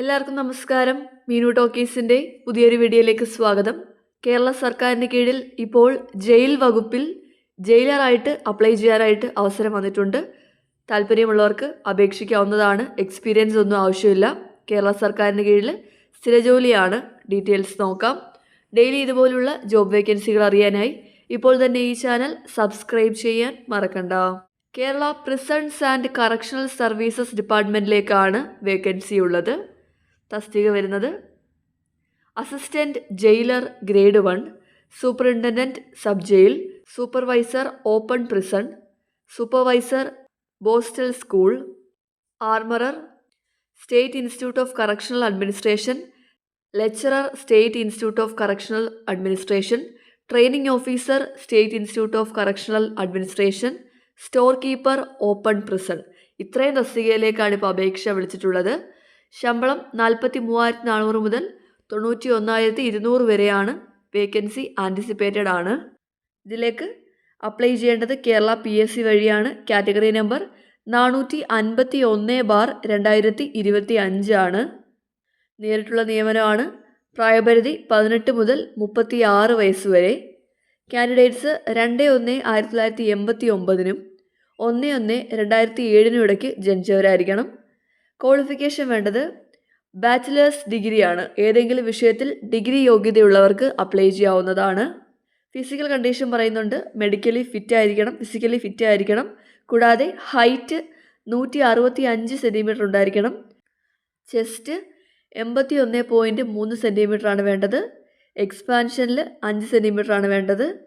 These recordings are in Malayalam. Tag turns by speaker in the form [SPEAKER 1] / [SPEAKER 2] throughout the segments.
[SPEAKER 1] എല്ലാവർക്കും നമസ്കാരം. മീനു ടോക്കീസിന്റെ പുതിയൊരു വീഡിയോയിലേക്ക് സ്വാഗതം. കേരള സർക്കാരിന് കീഴിൽ ഇപ്പോൾ ജയിൽ വകുപ്പിൽ ജയിലറായിട്ട് അപ്ലൈ ചെയ്യാനായിട്ട് അവസരം വന്നിട്ടുണ്ട്. താല്പര്യമുള്ളവർക്ക് അപേക്ഷിക്കാവുന്നതാണ്. എക്സ്പീരിയൻസ് ഒന്നും ആവശ്യമില്ല. കേരള സർക്കാരിന് കീഴിൽ സ്ഥിരജോലിയാണ് ഡീറ്റെയിൽസ് നോക്കാം. ഡെയിലി ഇതുപോലുള്ള ജോബ് വേക്കൻസികൾ അറിയാനായി ഇപ്പോൾ തന്നെ ഈ ചാനൽ സബ്സ്ക്രൈബ് ചെയ്യാൻ മറക്കണ്ട. Kerala prisons and correctional services ഡിപ്പാർട്ട്മെന്റിലേക്കാണ് vacancy ഉള്ളത്. തസ്തിക വരുന്നത്. Assistant jailer grade one superintendent sub jail supervisor open prison supervisor borstal school armourer state institute of correctional administration lecturer state institute of correctional administration training officer state institute of correctional administration store keeper open prison. ഇത്രയും തസ്തികയിലേക്കാണ് ഇപ്പോൾ അപേക്ഷ വിളിച്ചിട്ടുള്ളത്. ശമ്പളം നാൽപ്പത്തി മൂവായിരത്തി നാനൂറ് മുതൽ തൊണ്ണൂറ്റി ഒന്നായിരത്തി ഇരുന്നൂറ് വരെയാണ് വേക്കൻസി ആന്റിസിപ്പേറ്റഡ് ആണ്. ഇതിലേക്ക് അപ്ലൈ ചെയ്യേണ്ടത് കേരള പി എസ് സി വഴിയാണ്. കാറ്റഗറി നമ്പർ നാനൂറ്റി അൻപത്തി ഒന്ന് ബാർ രണ്ടായിരത്തി ഇരുപത്തി അഞ്ചാണ് നേരിട്ടുള്ള നിയമനമാണ് പ്രായപരിധി പതിനെട്ട് മുതൽ മുപ്പത്തി ആറ് വയസ്സ് വരെ. കാൻഡിഡേറ്റ്സ് രണ്ട് ഒന്ന് ആയിരത്തി തൊള്ളായിരത്തി എൺപത്തി ഒമ്പതിനും ഒന്ന് ഒന്ന് രണ്ടായിരത്തി ഏഴിനും ഇടയ്ക്ക് ജനിച്ചവരായിരിക്കണം. ക്വാളിഫിക്കേഷൻ വേണ്ടത് ബാച്ചിലേഴ്സ് ഡിഗ്രിയാണ് ഏതെങ്കിലും വിഷയത്തിൽ ഡിഗ്രി യോഗ്യതയുള്ളവർക്ക് അപ്ലൈ ചെയ്യാവുന്നതാണ്. ഫിസിക്കൽ കണ്ടീഷൻ പറയുന്നുണ്ട്. മെഡിക്കലി ഫിറ്റ് ആയിരിക്കണം. ഫിസിക്കലി ഫിറ്റ് ആയിരിക്കണം. കൂടാതെ ഹൈറ്റ് നൂറ്റി അറുപത്തി അഞ്ച് സെന്റിമീറ്റർ ഉണ്ടായിരിക്കണം. ചെസ്റ്റ് എൺപത്തി ഒന്ന് പോയിന്റ് മൂന്ന് സെന്റിമീറ്റർ ആണ് വേണ്ടത്. എക്സ്പാൻഷനിൽ അഞ്ച് സെന്റിമീറ്റർ ആണ് വേണ്ടത്.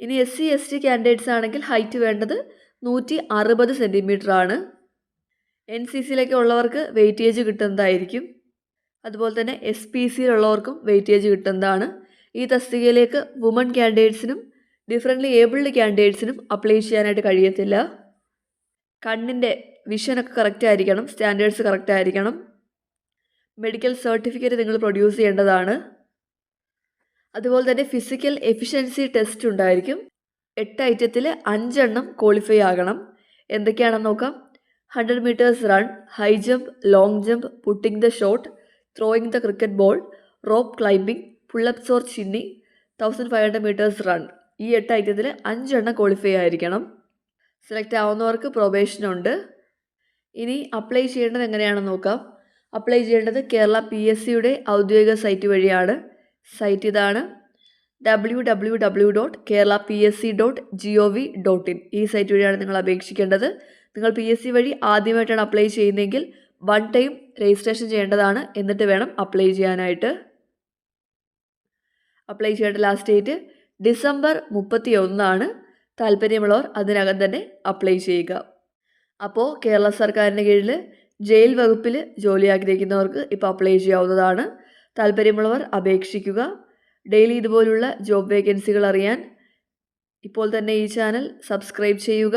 [SPEAKER 1] ഇനി S C S T candidates ആണെങ്കിൽ ഹൈറ്റ് വേണ്ടത് നൂറ്റി അറുപത് സെന്റിമീറ്റർ ആണ്. എൻ സി സിയിലൊക്കെ ഉള്ളവർക്ക് വെയിറ്റേജ് കിട്ടുന്നതായിരിക്കും. അതുപോലെ തന്നെ എസ് പി സിയിലുള്ളവർക്കും വെയിറ്റേജ് കിട്ടുന്നതാണ്. ഈ തസ്തികയിലേക്ക് വുമൺ കാൻഡിഡേറ്റ്സിനും ഡിഫറെന്റ്ലി ഏബിൾഡ് കാൻഡിഡേറ്റ്സിനും അപ്ലൈ ചെയ്യാനായിട്ട് കഴിയത്തില്ല. കണ്ണിന്റെ വിഷനൊക്കെ കറക്റ്റ് ആയിരിക്കണം സ്റ്റാൻഡേർഡ്സ് കറക്റ്റ് ആയിരിക്കണം. മെഡിക്കൽ സർട്ടിഫിക്കറ്റ് നിങ്ങൾ പ്രൊഡ്യൂസ് ചെയ്യേണ്ടതാണ്. അതുപോലെ തന്നെ ഫിസിക്കൽ എഫിഷ്യൻസി ടെസ്റ്റ് ഉണ്ടായിരിക്കും. എട്ട് ഐറ്റത്തിൽ അഞ്ചെണ്ണം ക്വാളിഫൈ ആകണം. എന്തൊക്കെയാണെന്ന് നോക്കാം. Hundred metres run high jump long jump putting the shot throwing the cricket ball rope climbing pullups or chinning thousand five hundred metres run ഈ എട്ട് ഐറ്റത്തിൽ അഞ്ചെണ്ണം ക്വാളിഫൈ ആയിരിക്കണം. സെലക്ട് ആവുന്നവർക്ക് പ്രൊബേഷനുണ്ട് ഇനി അപ്ലൈ ചെയ്യേണ്ടത് എങ്ങനെയാണെന്ന് നോക്കാം. അപ്ലൈ ചെയ്യേണ്ടത് കേരള പി എസ് സിയുടെ ഔദ്യോഗിക സൈറ്റ് വഴിയാണ്. സൈറ്റ് ഇതാണ് W W W dot Kerala P S C dot G O V dot in ഈ സൈറ്റ് വഴിയാണ് നിങ്ങൾ അപേക്ഷിക്കേണ്ടത്. നിങ്ങൾ പി എസ് സി വഴി ആദ്യമായിട്ടാണ് അപ്ലൈ ചെയ്യുന്നതെങ്കിൽ വൺ ടൈം രജിസ്ട്രേഷൻ ചെയ്യേണ്ടതാണ്. എന്നിട്ട് വേണം അപ്ലൈ ചെയ്യാനായിട്ട്. അപ്ലൈ ചെയ്യേണ്ട ലാസ്റ്റ് ഡേറ്റ് ഡിസംബർ മുപ്പത്തി ഒന്നാണ് താല്പര്യമുള്ളവർ അതിനകം തന്നെ അപ്ലൈ ചെയ്യുക. അപ്പോൾ കേരള സർക്കാരിന്റെ കീഴിൽ ജയിൽ വകുപ്പിൽ ജോലി ആഗ്രഹിക്കുന്നവർക്ക് ഇപ്പോൾ അപ്ലൈ ചെയ്യാവുന്നതാണ്. താല്പര്യമുള്ളവർ അപേക്ഷിക്കുക. ഡെയിലി ഇതുപോലുള്ള ജോബ് വേക്കൻസികൾ അറിയാൻ ഇപ്പോൾ തന്നെ ഈ ചാനൽ സബ്സ്ക്രൈബ് ചെയ്യുക.